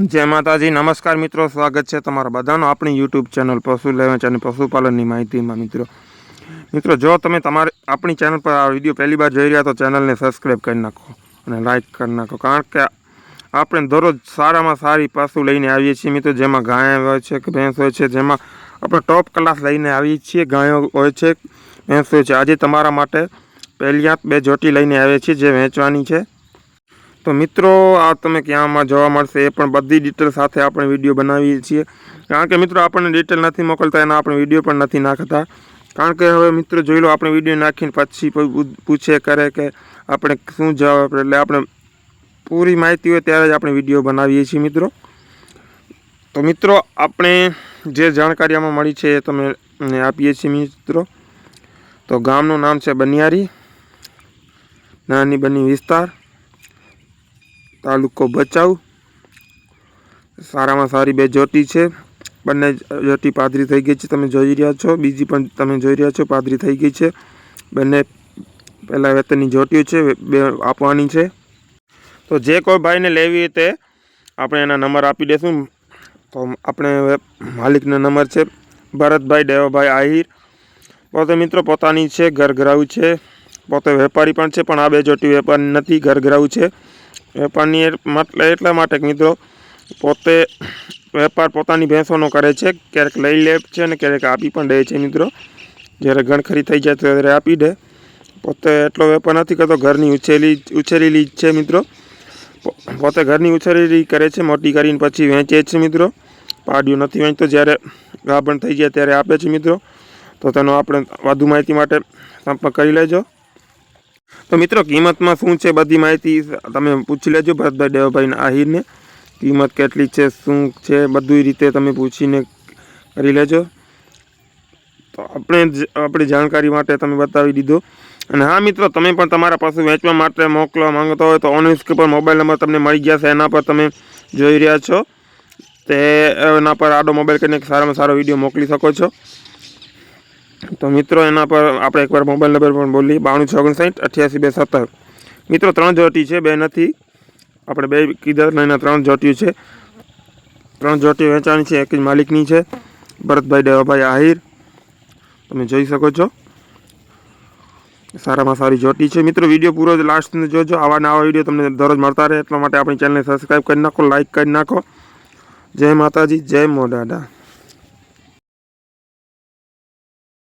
જય માતાજી, નમસ્કાર મિત્રો, સ્વાગત છે તમારા બધાનો આપણી યુટ્યુબ ચેનલ પશુ લેવેચ અને પશુપાલનની માહિતીમાં મિત્રો. મિત્રો, જો તમે તમારી, આપણી ચેનલ પર આ વીડિયો પહેલી વાર જોઈ રહ્યા તો ચેનલને સબસ્ક્રાઈબ કરી નાખો અને લાઇક કરી નાખો, કારણ કે આપણે દરરોજ સારામાં સારી પશુ લઈને આવીએ છીએ મિત્રો, જેમાં ગાય હોય છે કે ભેંસ હોય છે, જેમાં આપણે ટોપ ક્લાસ લઈને આવીએ છીએ, ગાયો હોય છે, ભેંસ હોય છે. આજે તમારા માટે પહેલી બે જોટી લઈને આવીએ છીએ, જે વેચવાની છે. તો મિત્રો, આ તમે ક્યાંમાં જોવા મળશે એ પણ બધી ડિટેલ સાથે આપણે વીડિયો બનાવીએ છીએ. કારણ કે મિત્રો, આપણને ડિટેલ નથી મોકલતા, એના આપણે વીડિયો પણ નથી નાખતા. કારણ કે હવે મિત્રો, જોઈ લો, આપણે વીડિયો નાખીને પછી પૂછે કરે કે આપણે શું જવાબ આપણે એટલે આપણે પૂરી માહિતી હોય ત્યારે જ આપણે વીડિયો બનાવીએ છીએ મિત્રો. તો મિત્રો, આપણે જે જાણકારી આમાં મળી છે એ તમે આપીએ છીએ મિત્રો. તો ગામનું નામ છે બનિયારી. નાની બની વિસ્તાર. તાલુકો ભચાઉ સારામાં સારી બે જોટી છે. બંને જોટી પાદરી થઈ ગઈ છે, તમે જોઈ રહ્યા છો. બીજી પણ તમે જોઈ રહ્યા છો, પાદરી થઈ ગઈ છે. બંને પહેલાં વેતનની જોટીઓ છે, બે આપવાની છે. તો જે કોઈ ભાઈને લેવી તે આપણે એના નંબર આપી દઈશું તો આપણે માલિકનો નંબર છે, ભરતભાઈ, દેવાભાઈ આહિર. પોતે મિત્રો પોતાની છે ઘરઘરાવું છે. પોતે વેપારી પણ છે, પણ આ બે જોટી વેપારી નથી ઘરઘરાવું છે. વેપારની એટલે એટલા માટે મિત્રો, પોતે વેપાર પોતાની ભેંસોનો કરે છે, ક્યારેક લઈ લે છે અને ક્યારેક આપી પણ દે છે મિત્રો. જ્યારે ગણખરી થઈ જાય ત્યારે આપી દે. પોતે એટલો વેપાર નથી કરતો, ઘરની ઉછેરી, ઉછેરેલી છે મિત્રો. પોતે ઘરની ઉછેરેલી કરે છે, મોટી કરીને પછી વેચે છે મિત્રો. પાડ્યું નથી વેચતો, જ્યારે ગાભણ થઈ જાય ત્યારે આપે છે મિત્રો. તો તેનો આપણે વધુ માહિતી માટે સંપર્ક કરી લેજો. તો મિત્રો, કિંમતમાં શું છે બધી માહિતી તમે પૂછી લેજો ભરતભાઈ દેવભાઈને આહિરને. કિંમત કેટલી છે, શું છે બધી રીતે તમે પૂછીને કરી લેજો. તો આપણે આપણી જાણકારી માટે તમે બતાવી દીધો. અને હા મિત્રો, તમે પણ તમારા પશુ વેચવા માટે મોકલવા માંગતા હોય તો ઓનલાઈન સ્ક્રીન પર મોબાઈલ નંબર તમને મળી ગયા છે એના પર તમે જોઈ રહ્યા છો. તે એના પર આડો મોબાઈલ કરીને સારામાં સારો વીડિયો મોકલી શકો છો. તો મિત્રો, એના પર આપણે એકવાર મોબાઈલ નંબર પણ બોલીએ બાણું છ ઓગણસાઠ, અઠ્યાસી, બે, સત્તર. મિત્રો, ત્રણ જોટી છે, બે નથી. આપણે બે કીધા, એના ત્રણ જોટીઓ છે. ત્રણ જોટીઓ વેચાણી છે, એક જ માલિકની છે. ભરતભાઈ, દેવાભાઈ, આહિર. તમે જોઈ શકો છો. સારામાં સારી જોટી છે. મિત્રો, વીડિયો પૂરો લાસ્ટ સુધી જોજો. આવા નવા વીડિયો તમને દરરોજ મળતા રહે. એટલા માટે આપણી ચેનલને સબસ્ક્રાઈબ કરી નાખો લાઇક કરી નાખો. જય માતાજી, જય મોડાડા